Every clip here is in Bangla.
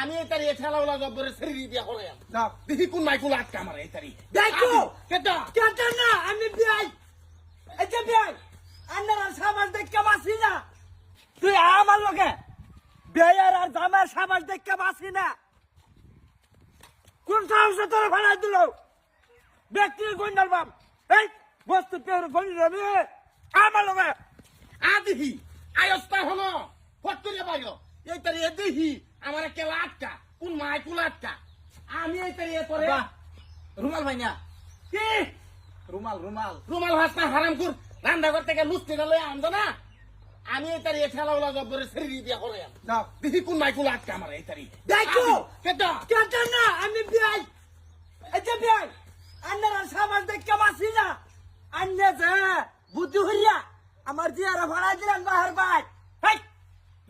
আমি এই তারি ঠেলাওলা জব্বরে শরীর দিয়া করাইম যাও। দেখি কোন মাইকুল আটকা আমার এই তারি দেখো। কেটা? কেটে না আমি বিয়াই। যে বিয়াই আন্নার আর সামাজ দেখতে বাসি না। তুই আমার লগে। বেয়ার আর জামার সামাজ দেখতে বাসি না। কোন সাহসে তোর ভাড়া দিল? ব্যক্তির গন্ডাল বাম এই বস্তু পের গন্ডি রবি। আমার লগে। আ দেখি আয়স্তা হলো। ফটকরে বাইর। এই তারি এ দেখি আমার কেলা আটকা কোন মাইকুল আটকা আমি এই করে বাহ। রুমাল ভাই না কি? রুমাল রুমাল। রুমাল হাসনা হারাম কুর। রান্না করতে গেলে লুচতে গেলে আনতো না? আমি এই তারি ঠেলাওলা জব্বরে শরীর দিয়া করাইম যাও। দেখি কোন মাইকুল আটকা আমার এই তারি দেখো। কেটা? কেটে না আমি বিয়াই। এই যে বিয়াই আন্নার সামাজ বাসি না আন্নে যে বুদ্ধি হইয়া আমার জিয়ারা ভাড়া দিলেন বাহার ভাই হেই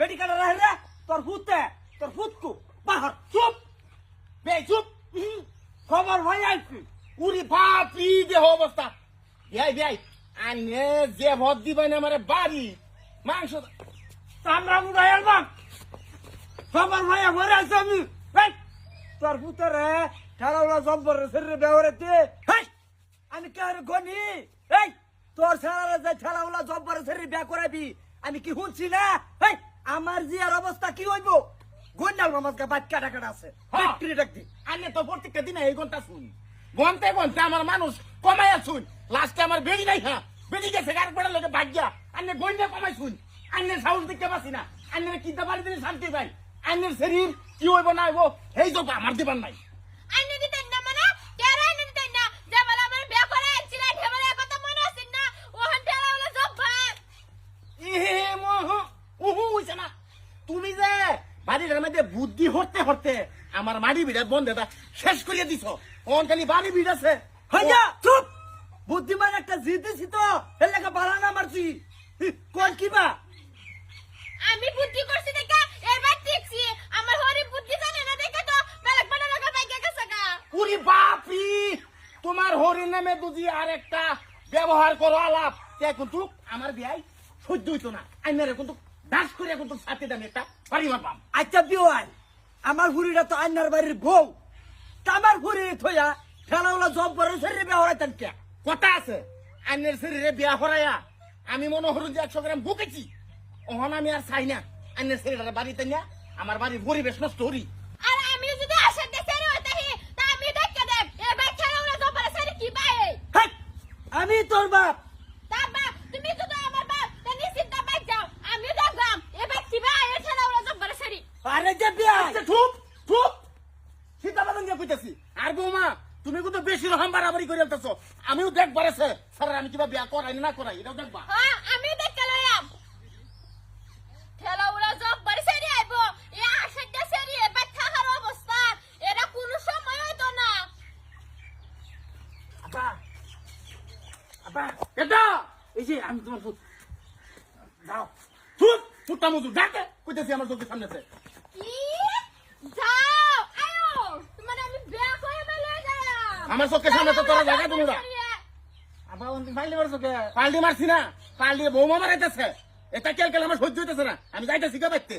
বেটি কাটা রাহে রে তোর ফুতে তোর ফুতকু বাহার চুপ বে চুপ হুম, খবর ভাই আইছি উরি বাপি দেহ অবস্থা। বিয়াই বিয়াই আনে যে ভদ দিবেন আমার বাড়ি মাংস আমরা মুদাই আলবাম ভাই ভরে আছি আমি। তোর ফুতে রে ঠেলাওলা জম্বর শরীরে বেহরে তে আমি কে গনি? এই তোর সারা যে ঠেলাওলা জম্বর শরীরে বে করাবি আমি কি শুনছি না? হেই আমার জিয়ার অবস্থা কি হইব? গন্ডাল মামাকে বাদ কাটা কাটা আছে। হ্যাঁ। ফ্যাক্টরি ডাক দি আনে তো প্রত্যেকটা দিনে এই ঘণ্টা শুন। গনতে গনতে আমার মানুষ কমাইয়া শুন। লাস্টে আমার বেড়ি নাই হ্যাঁ। বেড়ি গেছে গার পড়ার লোকে ভাগ্যা আনে গইনে কমাই শুন। আন্নের সাহস দেখতে পাচ্ছি না। আন্নের কিনতে পারি দিনে শান্তি পাই। আন্নের শরীর কি হইব না হইব এই তো আমার দিবার নাই। মানে? মনে তুমি যে বাড়িটার মধ্যে বুদ্ধি হরতে হরতে আমার মাড়ি বিড়া বন্ধেটা শেষ করিয়ে দিছ। কোন খালি বাড়ি বিড় হইয়া চুপ! বুদ্ধিমান একটা জিদ দিছি তো এর লেখা বাড়ানা মারছি। কোন কি বা? আমি বুদ্ধি করছি দেখা এবার দেখছি। আমার হরি বুদ্ধি জানে না দেখে তো বেলেগ বানা লাগা পাই গেছে গা। পুরি বাপি! তোমার হরির নামে বুঝি আর একটা ব্যবহার করো আলাপ তে কিন্তু আমার বিয়াই সহ্য হইতো না। আইনারে কিন্তু দাস করে কিন্তু সাথে দামি একটা বাড়ি মারবাম আচ্ছা বিওয়াই আমার ফুরিটা তো আন্নার বাড়ির বউ। তামার ফুরি থইয়া ঠেলাওলা জব করে শরীরে বেহরাইতেন কে? কথা আছে। আইনের শরীরে বিয়া হরাইয়া আমি মনে হরুন যে একশো গ্রাম বুকেছি ওহন আমি আর চাই না। আইনের শরীরে বাড়িতে না আমার বাড়ির পরিবেশ নষ্ট হরি আর আমি যদি আসার দেশে হইতাহি তা আমি দেখে দেব। এবার খেলা ওরা জব করে সারি কি আমি তোর বাপ। তা বাপ তুমি যদি আমার বাপ তা নিশ্চিত বাই যাও। আমি কি জব করে সারি আরে যে চুপ চুপ সীতাবাদন দিয়ে কইতেছি আর বৌমা তুমি কিন্তু বেশি রকম বাড়াবাড়ি করে আনতেছ আমিও দেখ বাড়েছে স্যার আমি কিবা বিয়া করাই না করাই এটাও দেখবা? হ্যাঁ আমি দেখে লইয়াম খেলা ওরা জব করে সারি আইব। এ থাকার অবস্থা। এরা কোনো সময় হইতো না। আবা আবা এটা এই যে আমি তোমার ফুট যাও চুপ ফুটটা মজুর। ডাকে কইতেছি আমার চোখের সামনে আছে। কি যাও আয়ো তোমার আমি বিয়া করে মেলে গেলাম আমার চোখের সামনে তো তোরা জায়গা তুমি পাল্টি মারছি না। পাল্টি বৌমা মারাইতেছে। এটা কেল কেল আমার সহ্য হইতেছে না। আমি যাইতেছি কে বাইতে?